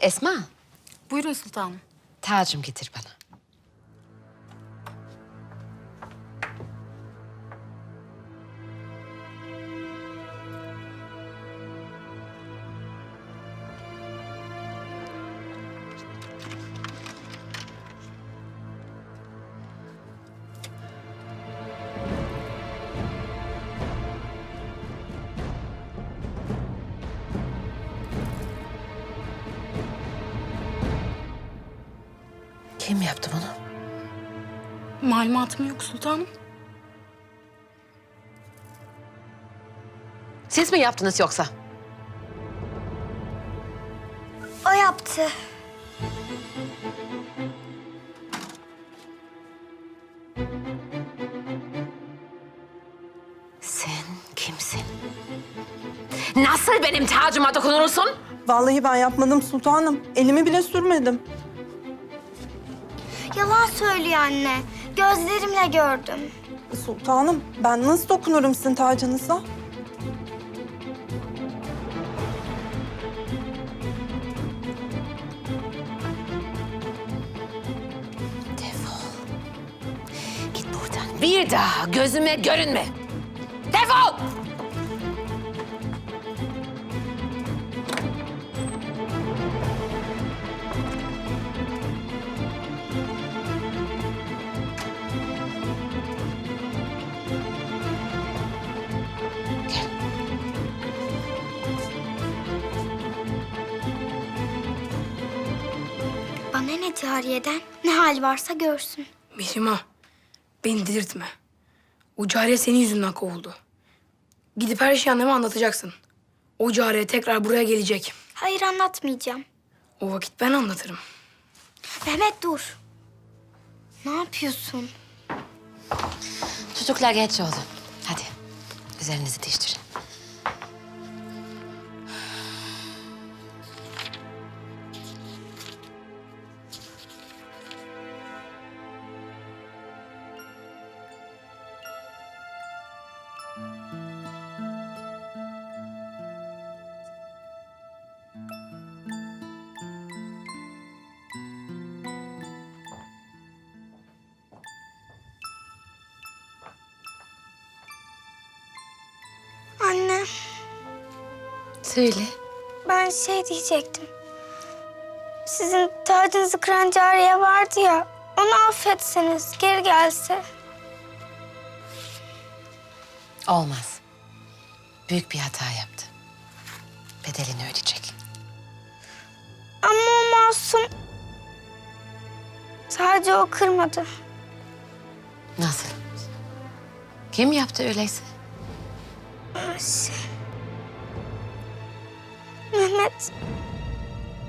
Esma, Buyurun sultanım. tacım getir bana. Kim yaptı bunu? Malumatım yok sultanım. Siz mi yaptınız yoksa? O yaptı. Sen kimsin? Nasıl benim tacıma dokunursun? Vallahi ben yapmadım sultanım. Elimi bile sürmedim. Yalan söylüyor anne. Gözlerimle gördüm. Sultanım ben nasıl dokunurum sizin tacınıza? Defol. Git buradan. Bir daha gözüme görünme. Defol! Bana ne cariyeden? Ne hal varsa görsün. Mihrimah, beni delirtme. O cariye senin yüzünden kovuldu. Gidip her şeyi anneme anlatacaksın. O cariye tekrar buraya gelecek. Hayır anlatmayacağım. O vakit ben anlatırım. Mehmet dur. Ne yapıyorsun? Çocuklar geç oldu. Hadi üzerinizi değiştirin. Anne Söyle. ben şey diyecektim. Sizin tacınızı kıran cariye vardı ya. Onu affetseniz geri gelse. Olmaz. Büyük bir hata yaptı. Bedelini ödeyecek. Ama o masum. Sadece o kırmadı. Nasıl? Kim yaptı öyleyse? Şey... Mehmet...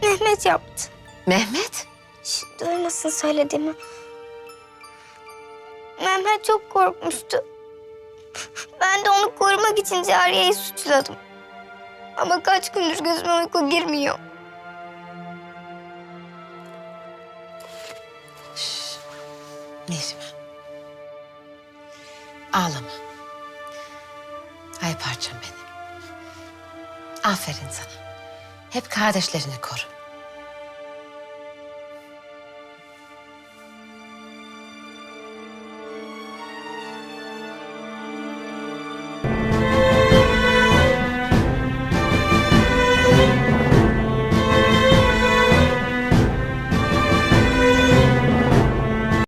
Mehmet yaptı. Mehmet? Şş, duymasın söylediğimi. Mehmet çok korkmuştu. Ben de onu korumak için Cariye'yi suçladım. Ama kaç gündür gözüme uyku girmiyor. Nehriman. Ağlama. Ay parçam benim. Aferin sana. Hep kardeşlerini koru.